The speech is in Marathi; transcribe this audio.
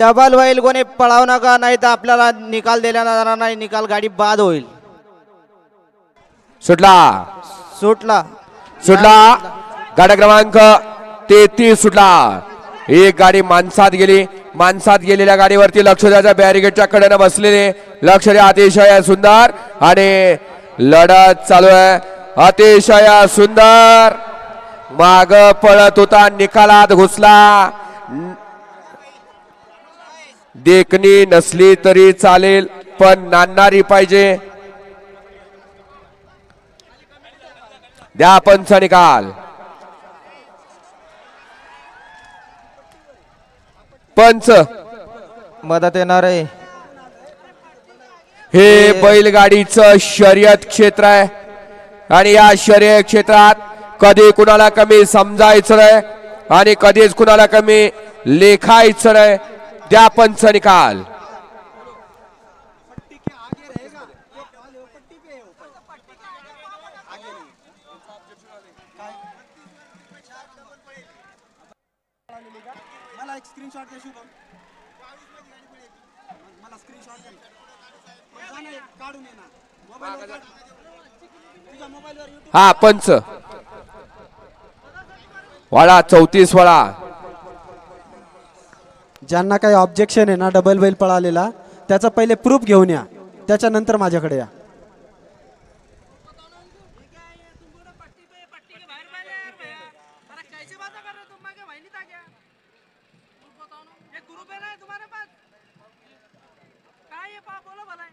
डबल होईल कोणी पळावू नका नाही तर आपल्याला निकाल दिला जाणार नाही निकाल गाडी बाद होईल. सुटला. सुटला. सुटला. गाडा क्रमांक तेहतीस सुटला. एक गाडी माणसात गेली. माणसात गेलेल्या गाडीवरती लक्ष द्यायचं बॅरिगेटच्या कडेनं बसलेले लक्ष द्या अतिशय सुंदर आणि लढत चालू आहे. अतिशय सुंदर. माग पळत होता निकालात घुसला. देखणी नसली तरी चालेल पण नाणणारी पाहिजे. द्या पंच निकाल पंच. मदत येणार आहे. हे बैलगाडीचं शर्यत क्षेत्र आहे. आणि या शर्यत क्षेत्रात कधी कुणाला कमी समजायचं नाही आणि कधीच कुणाला कमी लेखायचं नाही. द्या पंच निकाल. हा पंच. वाडा चौतीस वळा. ज्यांना काही ऑब्जेक्शन आहे ना डबल बैल पळालेला त्याचा पहिले प्रूफ घेऊन या. त्याच्यानंतर माझ्याकडे या. काय बोला.